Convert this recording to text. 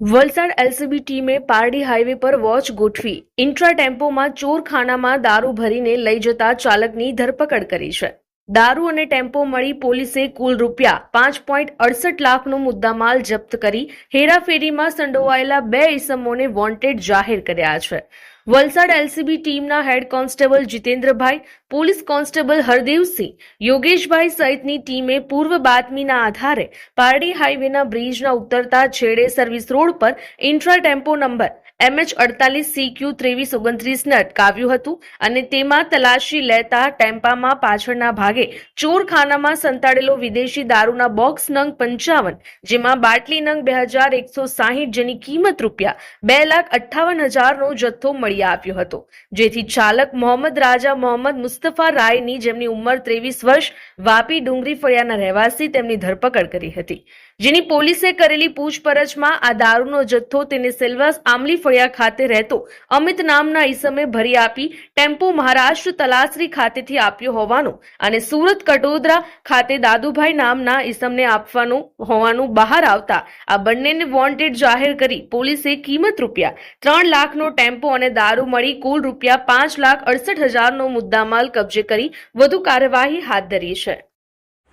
Valsad LCB ટીમે Pardi highway પર watch ગોઠવી ઇન્ટ્રા ટેમ્પોમાં ચોરખાનામાં દારૂ ભરીને લઈ જતા ચાલકની ધરપકડ કરી છે. દારૂ અને ટેમ્પો મળી પોલીસે કુલ રૂપિયા પાંચ પોઈન્ટ અડસઠ લાખનો મુદ્દામાલ જપ્ત કરી હેરાફેરીમાં સંડોવાયેલા બે ઇસમોને વોન્ટેડ જાહેર કર્યા છે. વલસાડ એલસીબી ટીમના head constable Jitendrabhai, police constable Hardevsinh, Yogeshbhai સહિતની ટીમે પૂર્વ બાતમીના આધારે પારડી હાઈવેના બ્રિજના ઉતરતા છેડે સર્વિસ રોડ પર ઇન્ટ્રા ટેમ્પો નંબર એમએચ અડતાલીસ સી ક્યુ ત્રેવીસ ઓગણત્રીસને અટકાવ્યું હતું અને તેમાં તલાશી લેતા ટેમ્પામાં પાછળના ભાગે ચોરખાનામાં સંતાડેલો વિદેશી દારૂના બોક્સ નંગ પંચાવન, જેમાં બાટલી નંગ બે હજાર એકસો સાહીઠ જેની કિંમત રૂપિયા બે લાખ અઠ્ઠાવન હજારનો જથ્થો મળી આવ્યો હતો. જેથી ચાલક મોહમ્મદ રાજા મોહમ્મદ મુસ્તફા રાયની જેમની ઉંમર ત્રેવીસ વર્ષ, વાપી ડુંગરી ફળિયાના રહેવાસી તેમની ધરપકડ કરી હતી. જેની પોલીસે કરેલી પૂછપરછમાં આ દારૂનો જથ્થો તેને સેલ્વાસ આમલી ફળિયા ખાતે રહેતો અમિત નામના ઈસમે ભરી આપી ટેમ્પો મહારાષ્ટ્ર તલાસરી ખાતેથી આપ્યો હોવાનું અને સુરત કટોદરા ખાતે દાદુભાઈ નામના ઈસમને આપવાનું હોવાનું બહાર આવતા આ બંનેને વોન્ટેડ જાહેર કરી પોલીસે કિંમત રૂપિયા ત્રણ લાખનો ટેમ્પો અને દારૂ મળી કુલ રૂપિયા પાંચ લાખ અડસઠ હજારનો મુદ્દામાલ કબજે કરી વધુ કાર્યવાહી હાથ ધરી છે.